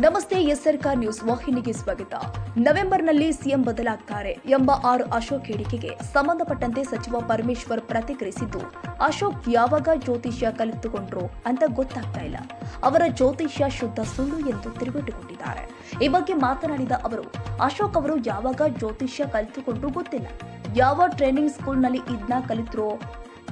ನಮಸ್ತೆ ಎಸ್ಆರ್ಕಾರ್ ನ್ಯೂಸ್ ವಾಹಿನಿಗೆ ಸ್ವಾಗತ. ನವೆಂಬರ್ನಲ್ಲಿ ಸಿಎಂ ಬದಲಾಗ್ತಾರೆ ಎಂಬ ಆರು ಅಶೋಕ್ ಹೇಳಿಕೆಗೆ ಸಂಬಂಧಪಟ್ಟಂತೆ ಸಚಿವ ಪರಮೇಶ್ವರ್ ಪ್ರತಿಕ್ರಿಯಿಸಿದ್ದು, ಅಶೋಕ್ ಯಾವಾಗ ಜ್ಯೋತಿಷ್ಯ ಕಲಿತುಕೊಂಡ್ರು ಅಂತ ಗೊತ್ತಾಗ್ತಾ ಇಲ್ಲ. ಅವರ ಜ್ಯೋತಿಷ್ಯ ಶುದ್ಧ ಸುಳ್ಳು ಎಂದು ತಿರುಗೇಟುಕೊಂಡಿದ್ದಾರೆ ಈ ಬಗ್ಗೆ ಮಾತನಾಡಿದ ಅವರು, ಅಶೋಕ್ ಅವರು ಯಾವಾಗ ಜ್ಯೋತಿಷ್ಯ ಕಲಿತುಕೊಂಡ್ರು ಗೊತ್ತಿಲ್ಲ. ಯಾವ ಟ್ರೈನಿಂಗ್ ಸ್ಕೂಲ್ನಲ್ಲಿ ಇದನ್ನ ಕಲಿತ್ರೋ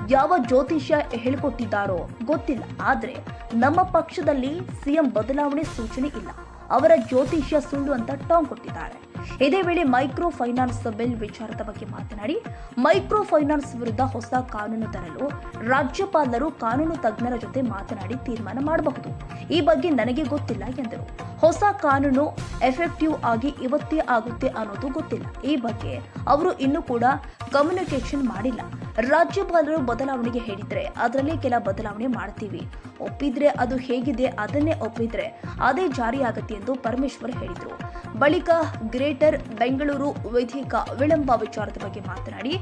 ಯಾವ ಜ್ಯೋತಿಷ್ಯ ಹೇಳಿಕೊಟ್ಟಿದ್ದಾರೋ ಗೊತ್ತಿಲ್ಲ. ಆದ್ರೆ ನಮ್ಮ ಪಕ್ಷದಲ್ಲಿ ಸಿಎಂ ಬದಲಾವಣೆ ಸೂಚನೆ ಇಲ್ಲ. ಅವರ ಜ್ಯೋತಿಷ್ಯ ಸುಳ್ಳು ಅಂತ ಟಾಂಗ್ ಕೊಟ್ಟಿದ್ದಾರೆ. ಇದೇ ವೇಳೆ ಮೈಕ್ರೋ ಫೈನಾನ್ಸ್ ಬಿಲ್ ವಿಚಾರದ ಬಗ್ಗೆ ಮಾತನಾಡಿ, ಮೈಕ್ರೋ ಫೈನಾನ್ಸ್ ವಿರುದ್ಧ ಹೊಸ ಕಾನೂನು ತರಲು ರಾಜ್ಯಪಾಲರು ಕಾನೂನು ತಜ್ಞರ ಜೊತೆ ಮಾತನಾಡಿ ತೀರ್ಮಾನ ಮಾಡಬಹುದು. ಈ ಬಗ್ಗೆ ನನಗೆ ಗೊತ್ತಿಲ್ಲ ಎಂದರು. ಹೊಸ ಕಾನೂನು ಎಫೆಕ್ಟಿವ್ ಆಗಿ ಇವತ್ತೇ ಆಗುತ್ತೆ ಅನ್ನೋದು ಗೊತ್ತಿಲ್ಲ. ಈ ಬಗ್ಗೆ ಅವರು ಇನ್ನೂ ಕೂಡ ಕಮ್ಯುನಿಕೇಷನ್ ಮಾಡಿಲ್ಲ. ರಾಜ್ಯಪಾಲರು ಬದಲಾವಣೆಗೆ ಹೇಳಿದ್ರೆ ಅದರಲ್ಲಿ ಕೆಲ ಬದಲಾವಣೆ ಮಾಡ್ತೀವಿ. ಒಪ್ಪಿದ್ರೆ ಅದು ಹೇಗಿದೆ, ಅದನ್ನೇ ಒಪ್ಪಿದ್ರೆ ಅದೇ ಜಾರಿಯಾಗತ್ತೆ ಎಂದು ಪರಮೇಶ್ವರ್ ಹೇಳಿದರು. ಬಳಿಕ ಗ್ರೇಟರ್ ಬೆಂಗಳೂರು ವಿಧೇಯಕ ವಿಳಂಬ ವಿಚಾರದ ಬಗ್ಗೆ ಮಾತನಾಡಿ,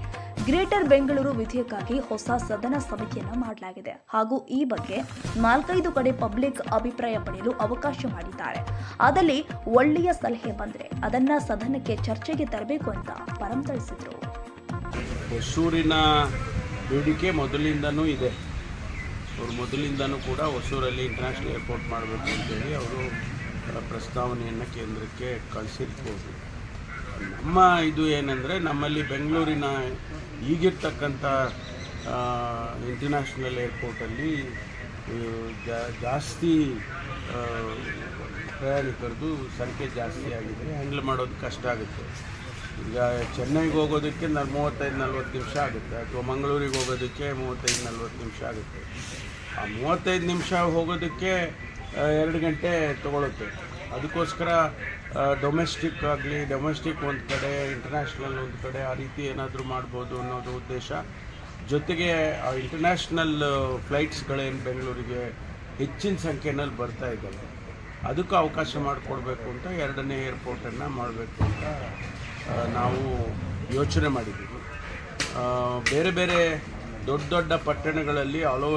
ಗ್ರೇಟರ್ ಬೆಂಗಳೂರು ವಿಧೇಯಕ್ಕಾಗಿ ಹೊಸ ಸದನ ಸಮಿತಿಯನ್ನು ಮಾಡಲಾಗಿದೆ ಹಾಗೂ ಈ ಬಗ್ಗೆ ನಾಲ್ಕೈದು ಕಡೆ ಪಬ್ಲಿಕ್ ಅಭಿಪ್ರಾಯ ಪಡೆಯಲು ಅವಕಾಶ ಮಾಡಿದ್ದಾರೆ. ಅದರಲ್ಲಿ ಒಳ್ಳೆಯ ಸಲಹೆ ಬಂದ್ರೆ ಅದನ್ನ ಸದನಕ್ಕೆ ಚರ್ಚೆಗೆ ತರಬೇಕು ಅಂತ ಪರಂ ತಿಳಿಸಿದರು. ಹೊಸೂರಿನ ಬೇಡಿಕೆ ಮೊದಲಿಂದನೂ ಇದೆ. ಅವರು ಮೊದಲಿಂದನೂ ಕೂಡ ಹೊಸೂರಲ್ಲಿ ಇಂಟರ್ನ್ಯಾಷನಲ್ ಏರ್ಪೋರ್ಟ್ ಮಾಡಬೇಕು ಅಂತೇಳಿ ಅವರು ಪ್ರಸ್ತಾವನೆಯನ್ನು ಕೇಂದ್ರಕ್ಕೆ ಕಳಿಸಿರ್ಬೋದು. ನಮ್ಮ ಇದು ಏನಂದರೆ ನಮ್ಮಲ್ಲಿ ಬೆಂಗಳೂರಿನ ಈಗಿರ್ತಕ್ಕಂಥ ಇಂಟರ್ನ್ಯಾಷನಲ್ ಏರ್ಪೋರ್ಟಲ್ಲಿ ಜಾಸ್ತಿ ಪ್ರಯಾಣಿಕರದು ಸಂಖ್ಯೆ ಜಾಸ್ತಿ ಆಗಿದೆ. ಹ್ಯಾಂಡಲ್ ಮಾಡೋದು ಕಷ್ಟ ಆಗುತ್ತೆ. ಈಗ ಚೆನ್ನೈಗೆ ಹೋಗೋದಕ್ಕೆ ನಾನು ಮೂವತ್ತೈದು, ನಲ್ವತ್ತು ನಿಮಿಷ ಆಗುತ್ತೆ. ಅಥವಾ ಮಂಗಳೂರಿಗೆ ಹೋಗೋದಕ್ಕೆ ಮೂವತ್ತೈದು, ನಲ್ವತ್ತು ನಿಮಿಷ ಆಗುತ್ತೆ. ಆ ಮೂವತ್ತೈದು ನಿಮಿಷ ಹೋಗೋದಕ್ಕೆ ಎರಡು ಗಂಟೆ ತೊಗೊಳುತ್ತೆ. ಅದಕ್ಕೋಸ್ಕರ ಡೊಮೆಸ್ಟಿಕ್ ಆಗಲಿ ಡೊಮೆಸ್ಟಿಕ್ ಒಂದು ಕಡೆ ಇಂಟರ್ನ್ಯಾಷನಲ್ ಒಂದು ಕಡೆ ಆ ರೀತಿ ಏನಾದರೂ ಮಾಡ್ಬೋದು ಅನ್ನೋದು ಉದ್ದೇಶ. ಜೊತೆಗೆ, ಆ ಇಂಟರ್ನ್ಯಾಷನಲ್ ಫ್ಲೈಟ್ಸ್ಗಳೇನು ಬೆಂಗಳೂರಿಗೆ ಹೆಚ್ಚಿನ ಸಂಖ್ಯೆನಲ್ಲಿ ಬರ್ತಾ ಇದ್ದಾವೆ. ಅದಕ್ಕೂ ಅವಕಾಶ ಮಾಡಿಕೊಡ್ಬೇಕು ಅಂತ ಎರಡನೇ ಏರ್ಪೋರ್ಟನ್ನು ಮಾಡಬೇಕು ಅಂತ ನಾವು ಯೋಚನೆ ಮಾಡಿದ್ದೀವಿ. ಬೇರೆ ಬೇರೆ ದೊಡ್ಡ ದೊಡ್ಡ ಪಟ್ಟಣಗಳಲ್ಲಿ ಓವರ್